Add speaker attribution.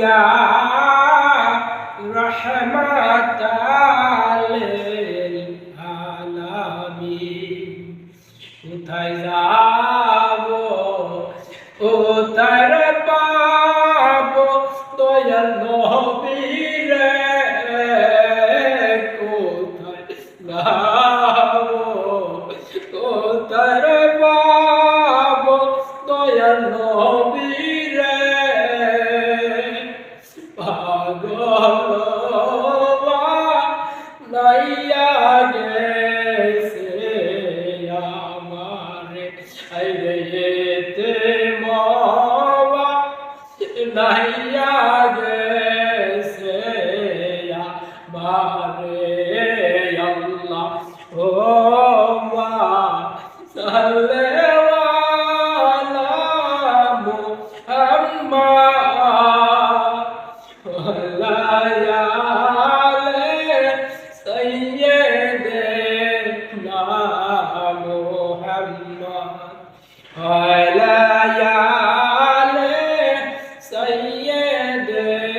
Speaker 1: يا رحمة للعالمين কোথায় যাব? ও তার পাব? দয়াল নবীর কোথায় যাব? ও তার পাব? দয়াল নবীর নাইয়া গেছে বারে আল্লাহ ও মা সালে Hallelujah. day.